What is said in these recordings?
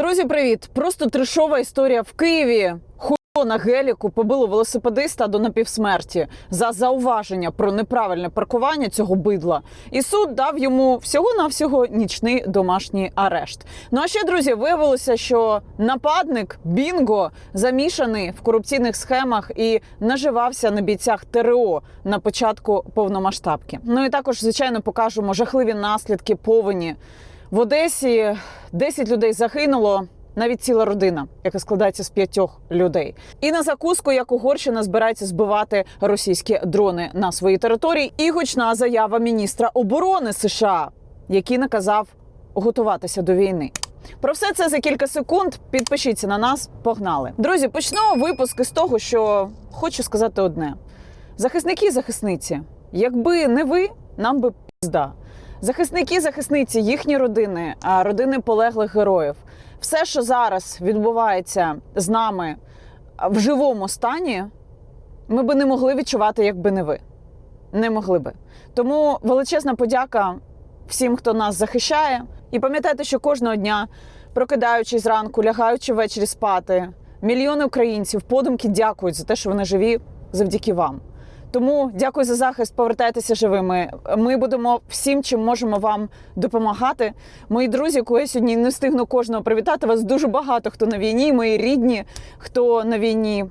Друзі, привіт! Просто трешова історія в Києві. Хуйло на геліку побило велосипедиста до напівсмерті за зауваження про неправильне паркування цього бидла. І суд дав йому всього-навсього нічний домашній арешт. Ну а ще, друзі, виявилося, що нападник Бінго замішаний в корупційних схемах і наживався на бійцях ТРО на початку повномасштабки. Ну і також, звичайно, покажемо жахливі наслідки повені. В Одесі 10 людей загинуло. Навіть ціла родина, яка складається з п'ятьох людей, і на закуску, як Угорщина збирається збивати російські дрони на своїй території, і гучна заява міністра оборони США, який наказав готуватися до війни. Про все це за кілька секунд. Підпишіться на нас. Погнали, друзі. Почну випуск із того, що хочу сказати одне: захисники, і захисниці, якби не ви, нам би пізда. Захисники, захисниці, їхні родини, родини полеглих героїв. Все, що зараз відбувається з нами в живому стані, ми би не могли відчувати, якби не ви. Не могли би. Тому величезна подяка всім, хто нас захищає. І пам'ятайте, що кожного дня, прокидаючись зранку, лягаючи ввечері спати, мільйони українців подумки дякують за те, що вони живі завдяки вам. Тому дякую за захист. Повертайтеся живими. Ми будемо всім, чим можемо вам допомагати. Мої друзі, кого я сьогодні не встигну кожного привітати. Вас дуже багато хто на війні. Мої рідні, хто на війні.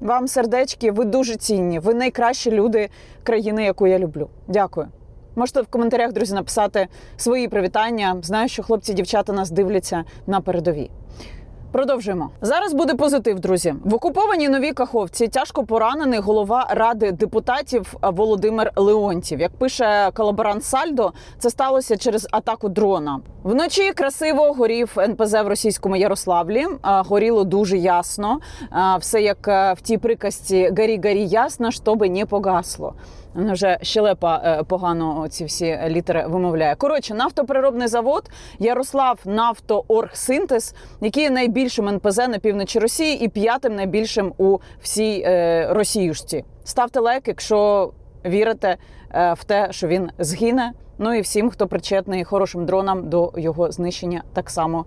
Вам сердечки, ви дуже цінні. Ви найкращі люди країни, яку я люблю. Дякую. Можете в коментарях, друзі, написати свої привітання. Знаю, що хлопці, дівчата нас дивляться на передовій. Продовжуємо. Зараз буде позитив, друзі. В окупованій новій Каховці тяжко поранений голова ради депутатів Володимир Леонтів. Як пише колаборант Сальдо, це сталося через атаку дрона. Вночі красиво горів НПЗ в російському Ярославлі. Горіло дуже ясно. Все як е, в тій приказці «Горі, горі ясно, щоби не погасло. Вже щелепа е, погано ці всі літери вимовляє. Коротше, нафтопереробний завод Ярослав Нафтооргсинтез, який є найбільшим НПЗ на півночі Росії і п'ятим найбільшим у всій е, Росіюшці. Ставте лайк, якщо вірите е, в те, що він згине. Ну і всім, хто причетний хорошим дронам до його знищення, так само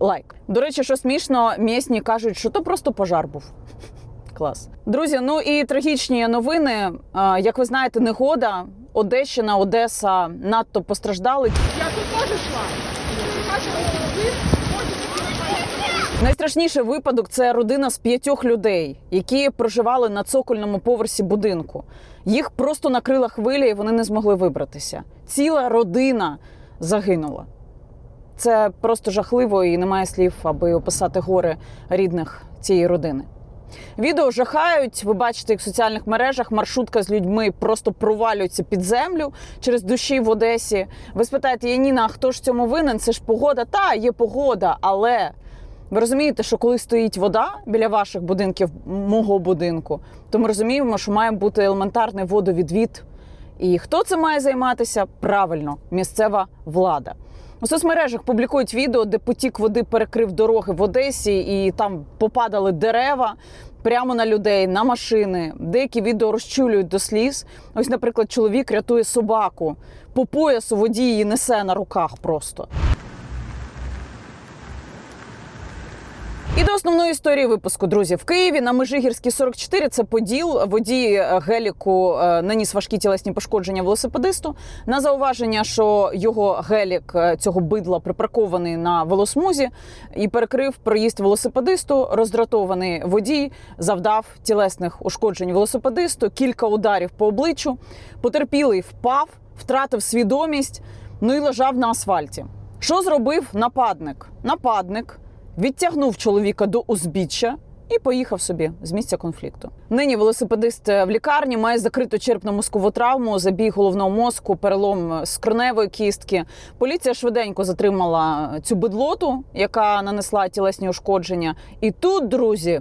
лайк. До речі, що смішно, місні кажуть, що то просто пожар був. Клас, друзі. Ну і трагічні новини. Як ви знаєте, негода Одещина, Одеса надто постраждали. Я тут теж йшла. Найстрашніший випадок це родина з п'ятьох людей, які проживали на цокольному поверсі будинку. Їх просто накрила хвиля, і вони не змогли вибратися. Ціла родина загинула. Це просто жахливо і немає слів, аби описати горе рідних цієї родини. Відео жахають. Ви бачите, як в соціальних мережах маршрутка з людьми просто провалюється під землю через душі в Одесі. Ви спитаєте, Яніна, а хто ж цьому винен? Це ж погода? Та є погода, але ви розумієте, що коли стоїть вода біля ваших будинків, мого будинку, то ми розуміємо, що має бути елементарний водовідвід. І хто це має займатися? Правильно, місцева влада. У соцмережах публікують відео, де потік води перекрив дороги в Одесі, і там попадали дерева прямо на людей, на машини. Деякі відео розчулюють до сліз. Ось, наприклад, чоловік рятує собаку по поясу водій її несе на руках просто. І до основної історії випуску, друзі, в Києві на Межигірській 44 це поділ. Водій е, геліку е, наніс важкі тілесні пошкодження велосипедисту. На зауваження, що його гелік е, цього бидла припаркований на велосмузі і перекрив проїзд велосипедисту. Роздратований водій завдав тілесних ушкоджень велосипедисту, кілька ударів по обличчю. Потерпілий впав, втратив свідомість, ну і лежав на асфальті. Що зробив нападник? Нападник відтягнув чоловіка до узбіччя і поїхав собі з місця конфлікту. Нині велосипедист в лікарні має закриту черепно-мозкову травму, забій головного мозку, перелом скроневої кістки. Поліція швиденько затримала цю бедлоту, яка нанесла тілесні ушкодження. І тут, друзі,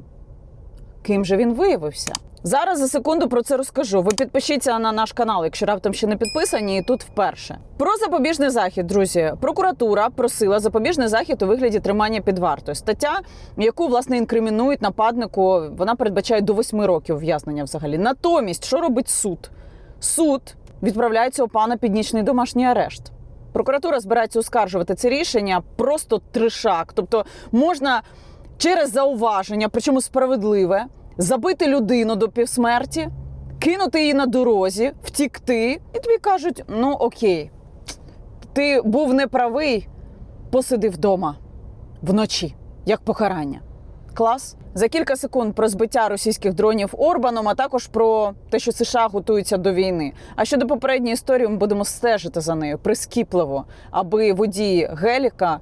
ким же він виявився? Зараз за секунду про це розкажу. Ви підпишіться на наш канал, якщо раптом ще не підписані, і тут вперше. Про запобіжний захід, друзі. Прокуратура просила запобіжний захід у вигляді тримання під вартою. Стаття, яку власне інкримінують нападнику, вона передбачає до 8 років ув'язнення взагалі. Натомість, що робить суд? Суд відправляється у пана під нічний домашній арешт. Прокуратура збирається оскаржувати це рішення просто тришак. Тобто можна через зауваження, причому справедливе, забити людину до півсмерті, кинути її на дорозі, втікти, і тобі кажуть: ну окей, ти був неправий, посиди вдома вночі, як покарання. Клас. За кілька секунд про збиття російських дронів Орбаном, а також про те, що США готуються до війни. А щодо попередньої історії, ми будемо стежити за нею прискіпливо, аби водій Геліка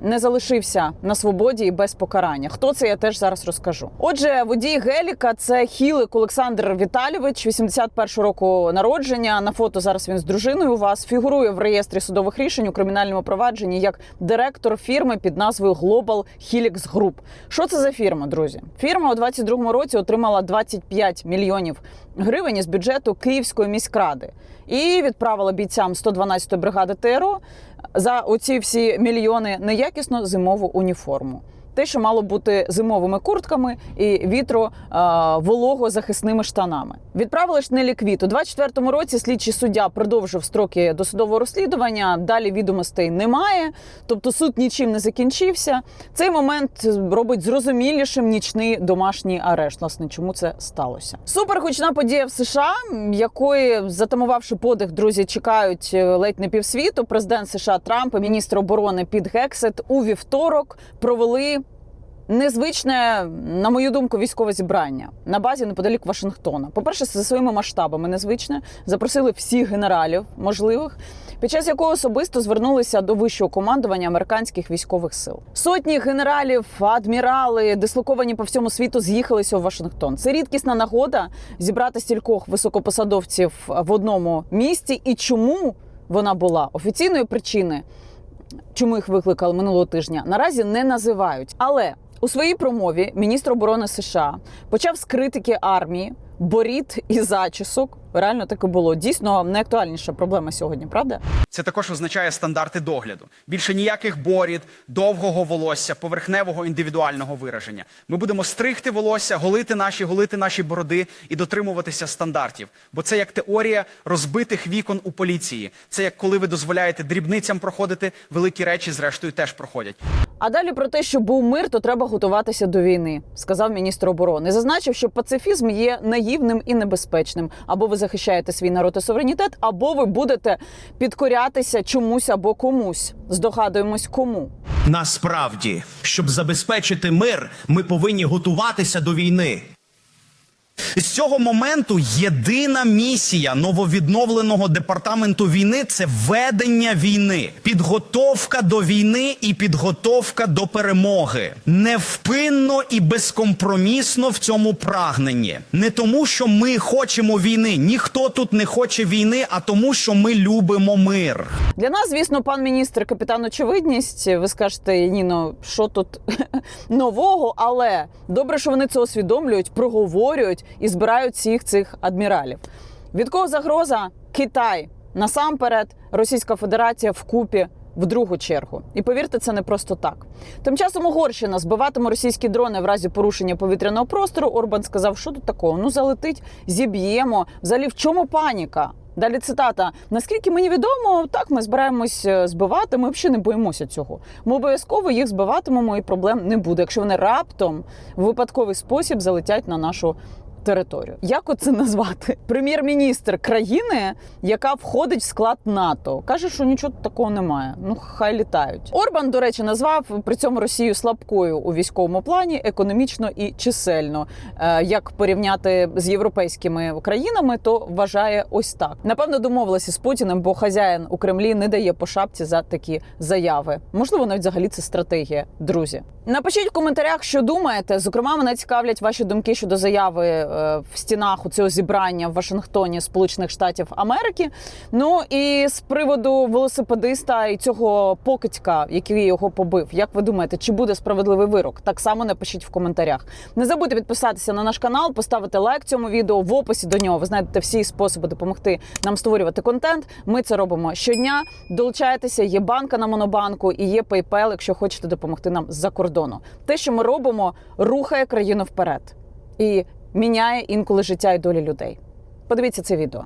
не залишився на свободі і без покарання. Хто це я теж зараз розкажу. Отже, водій Геліка це Хілик Олександр Віталійович, 81 року народження. На фото зараз він з дружиною у вас фігурує в реєстрі судових рішень у кримінальному провадженні як директор фірми під назвою Global Helix Group. Що це за фірма, друзі? Фірма у 22 році отримала 25 мільйонів гривень із бюджету Київської міськради і відправила бійцям 112-ї бригади ТРО за оці всі мільйони неякісну зимову уніформу. Те, що мало бути зимовими куртками і вітро вологозахисними штанами. Відправили ж Нелі Квіт. У 24-му році слідчий суддя продовжив строки досудового розслідування. Далі відомостей немає, тобто суд нічим не закінчився. Цей момент робить зрозумілішим нічний домашній арешт. Власне, чому це сталося? Супергучна подія в США, якої затамувавши подих, друзі, чекають е, ледь не півсвіту. Президент США Трамп і міністр оборони Піт Гексет у вівторок провели незвичне, на мою думку, військове зібрання на базі неподалік Вашингтона. По-перше, за своїми масштабами незвичне. Запросили всіх генералів можливих, під час якого особисто звернулися до вищого командування американських військових сил. Сотні генералів, адмірали, дислоковані по всьому світу, з'їхалися у Вашингтон. Це рідкісна нагода зібрати стількох високопосадовців в одному місті. І чому вона була офіційної причини? Чому їх викликали минулого тижня? Наразі не називають. Але у своїй промові міністр оборони США почав з критики армії, боріт і зачісок. Реально так і було. Дійсно найактуальніша проблема сьогодні, правда? Це також означає стандарти догляду. Більше ніяких борід, довгого волосся, поверхневого індивідуального вираження. Ми будемо стригти волосся, голити наші, голити наші бороди і дотримуватися стандартів. Бо це як теорія розбитих вікон у поліції. Це як коли ви дозволяєте дрібницям проходити, великі речі, зрештою, теж проходять. А далі про те, що був мир, то треба готуватися до війни, сказав міністр оборони. Зазначив, що пацифізм є наївним і небезпечним. Або ви захищаєте свій народ і суверенітет, або ви будете підкорятися чомусь або комусь. Здогадуємось, кому. Насправді, щоб забезпечити мир, ми повинні готуватися до війни. З цього моменту єдина місія нововідновленого департаменту війни це ведення війни, підготовка до війни і підготовка до перемоги. Невпинно і безкомпромісно в цьому прагненні. Не тому, що ми хочемо війни. Ніхто тут не хоче війни, а тому, що ми любимо мир. Для нас, звісно, пан міністр, капітан очевидність. Ви скажете, Ніно, що тут нового, але добре, що вони це усвідомлюють, проговорюють і збирають всіх цих адміралів. Від кого загроза? Китай насамперед, Російська Федерація вкупі. В другу чергу, і повірте, це не просто так. Тим часом Угорщина збиватиме російські дрони в разі порушення повітряного простору. Орбан сказав, що тут такого? Ну залетить, зіб'ємо. Взагалі, в чому паніка? Далі цитата: наскільки мені відомо, так ми збираємось е, збивати. Ми взагалі не боїмося цього. Ми обов'язково їх збиватимемо, і проблем не буде, якщо вони раптом в випадковий спосіб залетять на нашу. Територію, як оце назвати? Прем'єр-міністр країни, яка входить в склад НАТО, каже, що нічого такого немає. Ну хай літають. Орбан, до речі, назвав при цьому Росію слабкою у військовому плані, економічно і чисельно. Е, Як порівняти з європейськими країнами, то вважає ось так. Напевно, домовилися з Путіним, бо хазяїн у Кремлі не дає по шапці за такі заяви. Можливо, навіть взагалі це стратегія. Друзі, напишіть в коментарях, що думаєте. Зокрема, мене цікавлять ваші думки щодо заяви е, в стінах у цього зібрання в Вашингтоні Сполучених Штатів Америки. Ну і з приводу велосипедиста і цього покидька, який його побив. Як ви думаєте, чи буде справедливий вирок? Так само напишіть в коментарях. Не забудьте підписатися на наш канал, поставити лайк цьому відео в описі до нього. Ви знайдете всі способи допомогти нам створювати контент. Ми це робимо щодня. Долучайтеся, є банка на монобанку і є PayPal, якщо хочете допомогти нам з-за кордону. Те, що ми робимо, рухає країну вперед і міняє інколи життя і долі людей. Подивіться це відео.